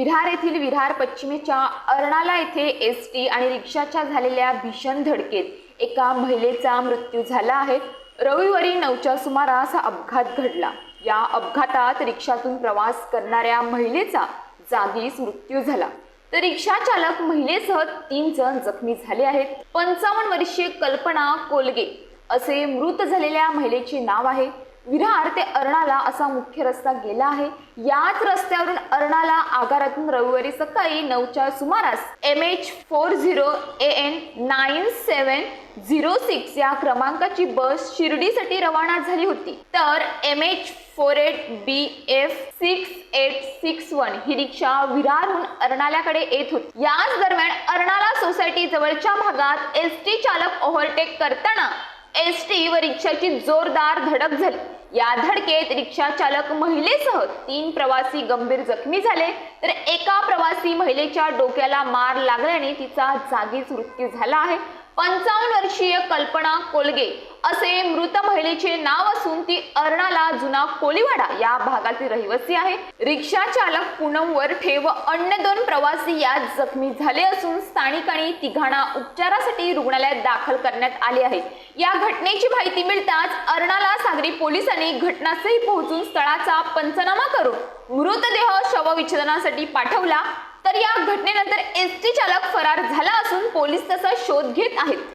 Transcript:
विरार येथील विरार पश्चिमेच्या अर्णाला येथे एस टी आणि रिक्षाच्या झालेल्या भीषण धडकेत एका महिलेचा मृत्यू झाला आहे. रविवारी नऊच्या सुमारास हा अपघात घडला. या अपघातात रिक्षातून प्रवास करणाऱ्या महिलेचा जागीच मृत्यू झाला. तर रिक्षा चालक महिलेसह तीन जण जखमी झाले आहेत. पंचावन्न वर्षीय कल्पना कोलगे असे मृत झालेल्या महिलेचे नाव आहे. विरार ते अर्णाला असा मुख्य रस्ता गेला आहे. याच रस्त्यावरून अर्णाला आगारातून रविवारी सकाळी नऊच्या सुमारास M H four zero A N nine seven zero six या क्रमांकाची बस शिर्डीसाठी रवाना झाली होती. तर M H four eight B F six eight six one ही रिक्षा विरारहून अर्णाल्याकडे येत होती. याच दरम्यान अर्णाला सोसायटी जवळच्या भागात एस टी चालक ओव्हरटेक करताना एस टी व रिक्षाची जोरदार धडक झाली. या धडकेत रिक्षा चालक महिलेसह तीन प्रवासी गंभीर जखमी झाले. तर एका प्रवासी महिलेच्या डोक्याला मार लागल्याने तिचा जागीच मृत्यू झाला आहे. पंचावन्न वर्षीय कल्पना कोलगे. असे मृत महिलेचे नाव असून ती अर्णाला जुना कोलीवाडा या भागातील रहिवासी आहे. रिक्षा चालक पूनम वरठे व अन्य दोन प्रवासी यात जखमी झाले असून स्थानिकांनी तिघांना उपचारासाठी रुग्णालयात दाखल करण्यात आले आहे. या घटनेची माहिती मिळताच अर्णाला सागरी पोलिसांनी घटनास्थळी पोहोचून स्थळाचा पंचनामा करून मृतदेह शवविच्छेदनासाठी पाठवला. तर या घटनेनंतर एस टी चालक फरार झाला असून पोलीस त्याचा शोध घेत आहेत.